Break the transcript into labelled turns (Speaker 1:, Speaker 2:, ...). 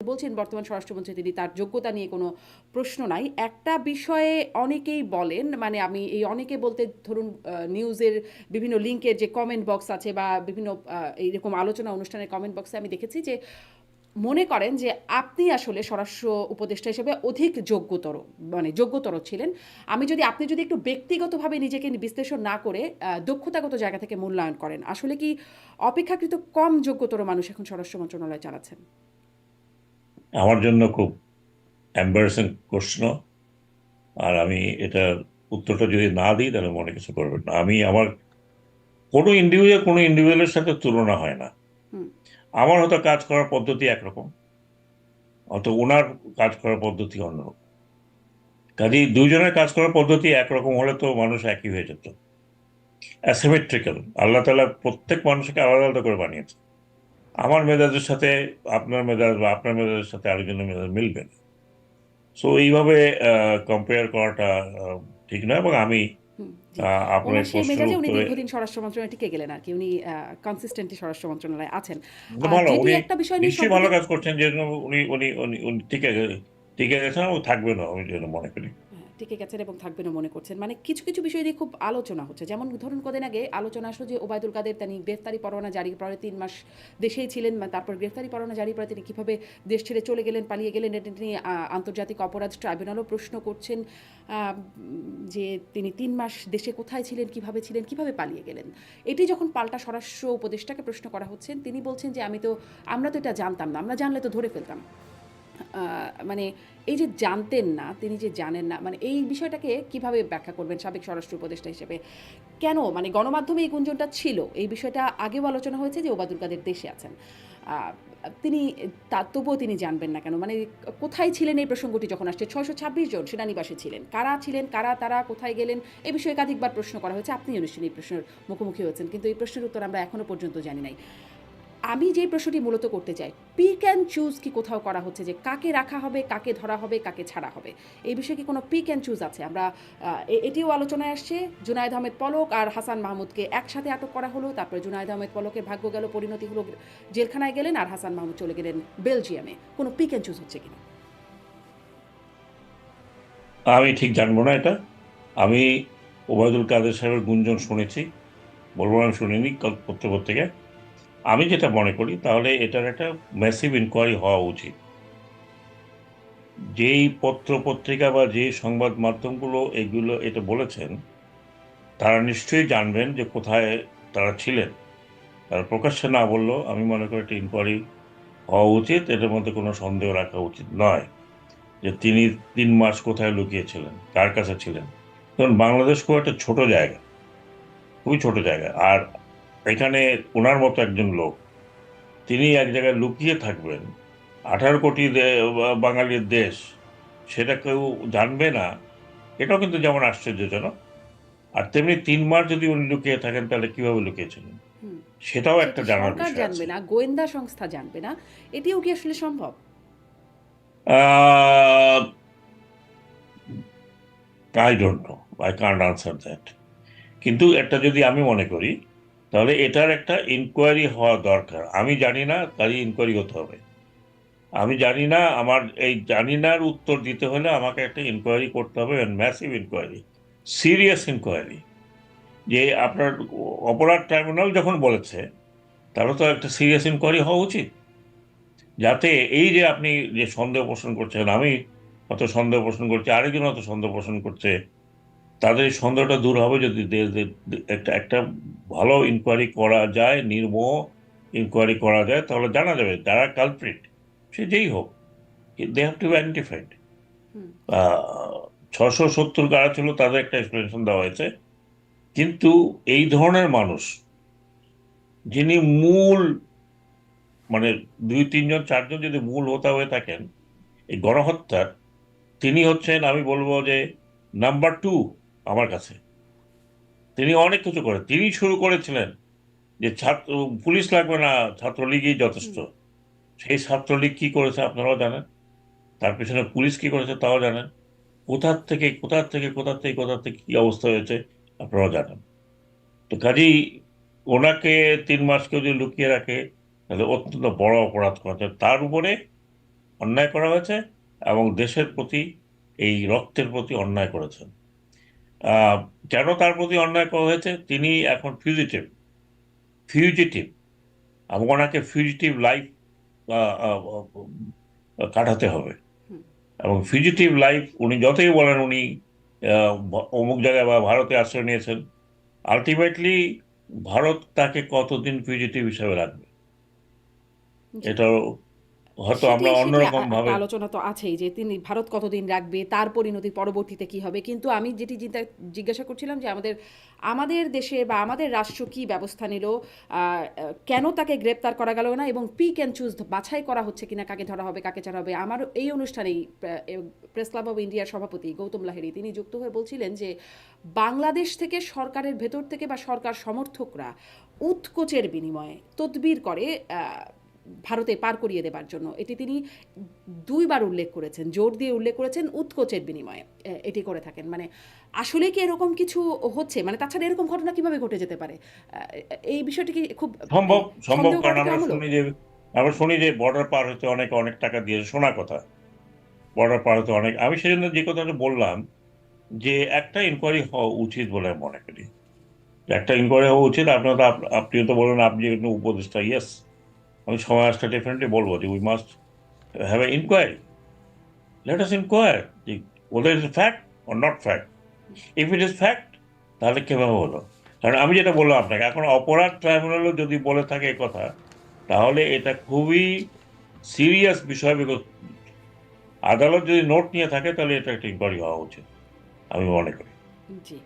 Speaker 1: বলছেন বর্তমান স্বরাষ্ট্রমন্ত্রী, তিনি তার যোগ্যতা নিয়ে কোনো প্রশ্ন নাই। একটা বিষয়ে অনেকেই বলেন মানে আমি এই অনেকে বলতে ধরুন নিউজের বিভিন্ন লিঙ্কের যে কমেন্ট বক্স আছে বা বিভিন্ন এইরকম আলোচনা অনুষ্ঠানের কমেন্ট বক্সে আমি দেখেছি যে মনে করেন যে আপনি আসলে স্বরাষ্ট্র উপদেষ্টা হিসেবে অধিক যোগ্যতর মানে যোগ্যতর ছিলেন। আমি যদি, আপনি যদি একটু ব্যক্তিগতভাবে নিজেকে বিশ্লেষণ না করে দক্ষতাগত জায়গা থেকে মূল্যায়ন করেন, আসলে কি অপেক্ষাকৃত কম যোগ্যতর মানুষ এখন স্বরাষ্ট্র মন্ত্রণালয় চালাচ্ছেন?
Speaker 2: আমার জন্য খুব এম্বারেসিং প্রশ্ন আর আমি এটা উত্তরটা যদি না দিই তাহলে মনে কিছু করবেন না। আমি আমার কোনো ইন্ডিভিজুয়াল কোনো ইন্ডিভিজুয়ালের সাথে তুলনা হয় না। আমার হয়তো কাজ করার পদ্ধতি একরকম অত ওনার কাজ করার পদ্ধতি অন্যরকম। কাজেই দুইজনের কাজ করার পদ্ধতি একরকম হলে তো মানুষ একই হয়ে যেত। অ্যাসিমেট্রিক্যাল আল্লাহ তালা প্রত্যেক মানুষকে আলাদা আলাদা করে বানিয়েছে আমার মেজাজের সাথে আপনার মেজাজ বা আপনার মেজাজের সাথে আরেকজনের মেজাজ মিলবে না। সো এইভাবে কম্পেয়ার করাটা ঠিক নয় এবং আমি আপনার প্রশ্নের উত্তরে
Speaker 1: দীর্ঘদিন স্বরাষ্ট্র মন্ত্রণালয়ে টিকে গেলেন আর কি। উনি কনসিস্টেন্টলি স্বরাষ্ট্র মন্ত্রণালয়ে আছেন।
Speaker 2: ভালো উনি
Speaker 1: একটা বিষয় নিয়ে
Speaker 2: ভালো কাজ করছেন যে উনি উনি উনি টিকে টিকে গেছেন থাকবেন আমি যেন মনে করি।
Speaker 1: টিকে গেছেন এবং থাকবেনও মনে করছেন। মানে কিছু কিছু বিষয় নিয়ে খুব আলোচনা হচ্ছে। যেমন ধরুন কদিন আগে আলোচনা আসলো যে ওবায়দুল কাদের তিনি গ্রেফতারি পরোয়ানা জারি পরে তিন মাস দেশেই ছিলেন তারপর গ্রেফতারি পরোয়ানা জারি পরে তিনি কীভাবে দেশ ছেড়ে চলে গেলেন পালিয়ে গেলেন এটা আহ, আন্তর্জাতিক অপরাধ ট্রাইব্যুনালও প্রশ্ন করছেন যে তিনি তিন মাস দেশে কোথায় ছিলেন কীভাবে ছিলেন কীভাবে পালিয়ে গেলেন। এটি যখন পাল্টা স্বরাষ্ট্র উপদেষ্টাকে প্রশ্ন করা হচ্ছেন তিনি বলছেন যে আমি তো আমরা তো এটা জানতাম না আমরা জানলে তো ধরে ফেলতাম। মানে এই যে জানতেন না, তিনি যে জানেন না মানে এই বিষয়টাকে কীভাবে ব্যাখ্যা করবেন সাবেক স্বরাষ্ট্র উপদেষ্টা হিসেবে? কেন? মানে গণমাধ্যমে এই গুঞ্জনটা ছিল। এই বিষয়টা আগেও আলোচনা হয়েছে যে ওবায়দুল কাদের দেশে আছেন। তিনি, তা তবুও তিনি জানবেন না কেন? মানে কোথায় ছিলেন এই প্রসঙ্গটি যখন আসছে? ছয়শো ছাব্বিশ জন সেনানিবাসে ছিলেন। কারা ছিলেন? কারা, তারা কোথায় গেলেন? এই বিষয়ে একাধিকবার প্রশ্ন করা হয়েছে। আপনি নিশ্চয়ই এই প্রশ্নের মুখোমুখি হয়েছেন। কিন্তু এই প্রশ্নের উত্তর আমরা এখনও পর্যন্ত জানি নাই। আমি যে প্রশ্নটি মূলত করতে চাই পিক অ্যান্ড চুজ কি কোথাও করা হচ্ছে, যে কাকে রাখা হবে, কাকে ধরা হবে, কাকে ছাড়া হবে, এই বিষয়ে কি কোনো পিক অ্যান্ড চুজ আছে? আমরা এটিও আলোচনায় আসছে, জুনায়দ আহমেদ পলক আর হাসান মাহমুদকে একসাথে আটক করা হলো, তারপরে জুনায়দ আহমেদ পলকের ভাগ্য গেল, পরিণতি হলো জেলখানায় গেলেন আর হাসান মাহমুদ চলে গেলেন বেলজিয়ামে। কোনো পিক অ্যান্ড চুজ হচ্ছে কিনা
Speaker 2: আমি ঠিক জানব না এটা। আমি ওবায়দুল কাদের সাহেবের গুঞ্জন শুনেছি, বলব আমি শুনিনি কাল- পত্র পত্রিকায় আমি যেটা মনে করি, তাহলে এটার একটা ম্যাসিভ ইনকোয়ারি হওয়া উচিত। যেই পত্র পত্রিকা বা যে সংবাদ মাধ্যমগুলো এগুলো, এটা বলেছেন, তারা নিশ্চয়ই জানবেন যে কোথায় তারা ছিলেন। তারা প্রকাশ্যে না বললেও আমি মনে করি একটা ইনকোয়ারি হওয়া উচিত। এটার মধ্যে কোনো সন্দেহ রাখা উচিত নয় যে তিনি তিন মাস কোথায় লুকিয়েছিলেন, কার কাছে ছিলেন। কারণ বাংলাদেশ খুব একটা ছোট জায়গা, খুবই ছোট জায়গা। আর এখানে ওনার মতো একজন লোক। তিনি এক জায়গায় লুকিয়ে থাকবেন। আঠারো কোটি বাঙালির দেশ সেটা কেউ জানবে না। এটাও কিন্তু যেমন আশ্চর্যজনক। আর তেমনি তিন মাস যদি উনি লুকিয়ে থাকেন তাহলে কীভাবে লুকিয়েছিলেন সেটাও একটা জানার বিষয়
Speaker 1: জানবে না গোয়েন্দা সংস্থা জানবে না। এটিও কি আসলে সম্ভব?
Speaker 2: Uh, I don't know. Can't answer that কিন্তু একটা যদি আমি মনে করি তাহলে এটার একটা ইনকোয়ারি হওয়া দরকার। আমি জানি না, তারই ইনকোয়ারি হতে হবে। আমি জানি না, আমার এই জানি নার উত্তর দিতে হলে আমাকে একটা ইনকোয়ারি করতে হবে ম্যাসিভ ইনকোয়ারি সিরিয়াস ইনকোয়ারি যে আপনার অপরাধ ট্রাইব্যুনাল যখন বলেছে, তাহলে তো একটা সিরিয়াস ইনকোয়ারি হওয়া উচিত। যাতে এই যে আপনি যে সন্দেহ পোষণ করছেন, আমি অত সন্দেহ পোষণ করছি, আরেকজন অত সন্দেহ পোষণ করছে তাদের সন্দেহটা দূর হবে যদি একটা একটা ভালো ইনকোয়ারি করা যায় নির্ম ইনকোয়ারি করা যায় তাহলে জানা যাবে যারা কালপ্রিট সে যেই হোক দে হ্যাভ টু আইডেন্টিফাইড ছশো সত্তর কারা ছিল তাদের একটা এক্সপ্লেনেশন দেওয়া হয়েছে। কিন্তু এই ধরনের মানুষ যিনি মূল মানে দুই তিনজন চারজন যদি মূল হোতা হয়ে থাকেন এই গণহত্যার তিনি হচ্ছেন আমি বলব যে নাম্বার টু আমার কাছে। তিনি অনেক কিছু করে তিনি শুরু করেছিলেন যে ছাত্র পুলিশ লাগবে না ছাত্রলীগই যথেষ্ট। সেই ছাত্রলীগ কি করেছে আপনারাও জানেন? তার পিছনে পুলিশ কি করেছে তাও জানেন? কোথার থেকে কোথার থেকে কোথার থেকে কোথার থেকে কি অবস্থা হয়েছে আপনারাও জানেন। তো কাজেই ওনাকে তিন মাস কেউ যদি লুকিয়ে রাখে তাহলে অত্যন্ত বড় অপরাধ করেছে। তার উপরে অন্যায় করা হয়েছে এবং দেশের প্রতি এই রক্তের প্রতি অন্যায় করেছেন। কেন তার প্রতি অন্যায় করা হয়েছে? তিনি এখন ফিউজিটিভ ফিউজিটিভ ওনাকে ফিউজিটিভ লাইফ কাটাতে হবে। এবং ফিউজিটিভ লাইফ উনি যতই বলেন উনি অমুক জায়গায় বা ভারতে আশ্রয় নিয়েছেন। আলটিমেটলি ভারত তাকে কতদিন ফিউজিটিভ হিসাবে রাখবে?
Speaker 1: জি।
Speaker 2: হয়তো আমরা অন্যরকম ভাবে
Speaker 1: আলোচনা তো আছেই যে তিনি ভারত কতদিন রাখবে তার পরিণতি পরবর্তীতে কি হবে? কিন্তু আমি যেটি চিন্তা জিজ্ঞাসা করছিলাম যে আমাদের আমাদের দেশে বা আমাদের রাষ্ট্র কি ব্যবস্থা নিল? কেন তাকে গ্রেপ্তার করা গেল না? এবং পিক অ্যান্ড চুজ বাছাই করা হচ্ছে কিনা? কাকে ধরা হবে কাকে ছাড়া হবে? আমার এই অনুষ্ঠানেই প্রেস ক্লাব অফ ইন্ডিয়ার সভাপতি গৌতম লাহিড়ী তিনি যুক্ত হয়ে বলছিলেন যে বাংলাদেশ থেকে সরকারের ভেতর থেকে বা সরকার সমর্থকরা উৎকোচের বিনিময়ে তদবির করে ভারতে পার করিয়ে দেবার জন্য। এটি তিনি দুইবার উল্লেখ করেছেন জোর দিয়ে উল্লেখ করেছেন উৎকোচের বিনিময়ে। এটি করে থাকেন। মানে আসলে কি এরকম কিছু হচ্ছে? মানে তাছাড়া এরকম ঘটনা কীভাবে ঘটে যেতে পারে? এই বিষয়টি কি খুব
Speaker 2: সম্ভব সম্ভব কারণ আমরা শুনি যে আমরা শুনি যে বর্ডার পার হতে অনেক অনেক টাকা দিয়ে। শোনা কথা বর্ডার পার হতে অনেক। আমি সেজন্য যে কথাটা বললাম যে একটা ইনকোয়ারি হওয়া উচিত বলে মনে করি। একটা ইনকোয়ারি হওয়া উচিত। আপনার তো আপনিও তো বললেন আপনি উপদেষ্টা ইয়েস আমি আসলে ডেফিনেটলি বলব যে we must have a inquiry let us inquire যে ওদের is fact or not fact if it is fact তাহলে কীভাবে হলো? কারণ আমি যেটা বললাম আপনাকে, এখন অপরাধ ট্রাইব্যুনালও যদি বলে থাকে এ কথা, তাহলে এটা খুবই সিরিয়াস বিষয় বিকজ আদালত যদি নোট নিয়ে থাকে, তাহলে এটা একটা ইনকোয়ারি হওয়া উচিত, আমি মনে করি।
Speaker 1: জি